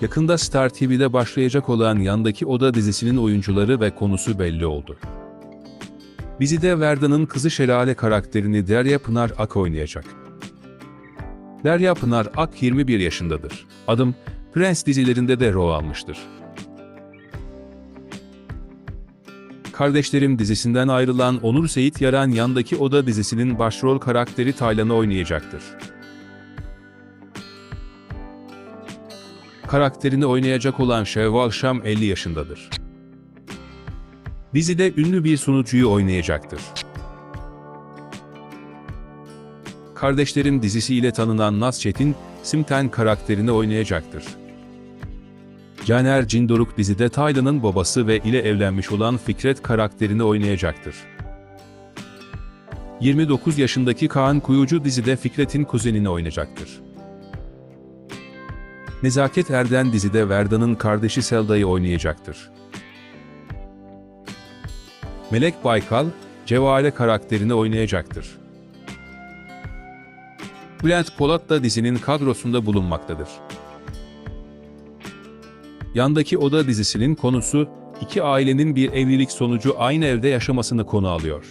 Yakında Star TV'de başlayacak olan Yandaki Oda dizisinin oyuncuları ve konusu belli oldu. Dizide Verda'nın kızı Şelale karakterini Derya Pınar Ak oynayacak. Derya Pınar Ak 21 yaşındadır. Adım, Prens dizilerinde de rol almıştır. Kardeşlerim dizisinden ayrılan Onur Seyit Yaran Yandaki Oda dizisinin başrol karakteri Taylan'ı oynayacaktır. Karakterini oynayacak olan Şevval Şam 50 yaşındadır. Dizide ünlü bir sunucuyu oynayacaktır. Kardeşlerim dizisiyle tanınan Naz Çetin, Simten karakterini oynayacaktır. Caner Cindoruk dizide Taylan'ın babası ve ile evlenmiş olan Fikret karakterini oynayacaktır. 29 yaşındaki Kaan Kuyucu dizide Fikret'in kuzenini oynayacaktır. Nezaket Erden dizide Verda'nın kardeşi Selda'yı oynayacaktır. Melek Baykal, Cevale karakterini oynayacaktır. Bülent Polat da dizinin kadrosunda bulunmaktadır. Yandaki Oda dizisinin konusu, iki ailenin bir evlilik sonucu aynı evde yaşamasını konu alıyor.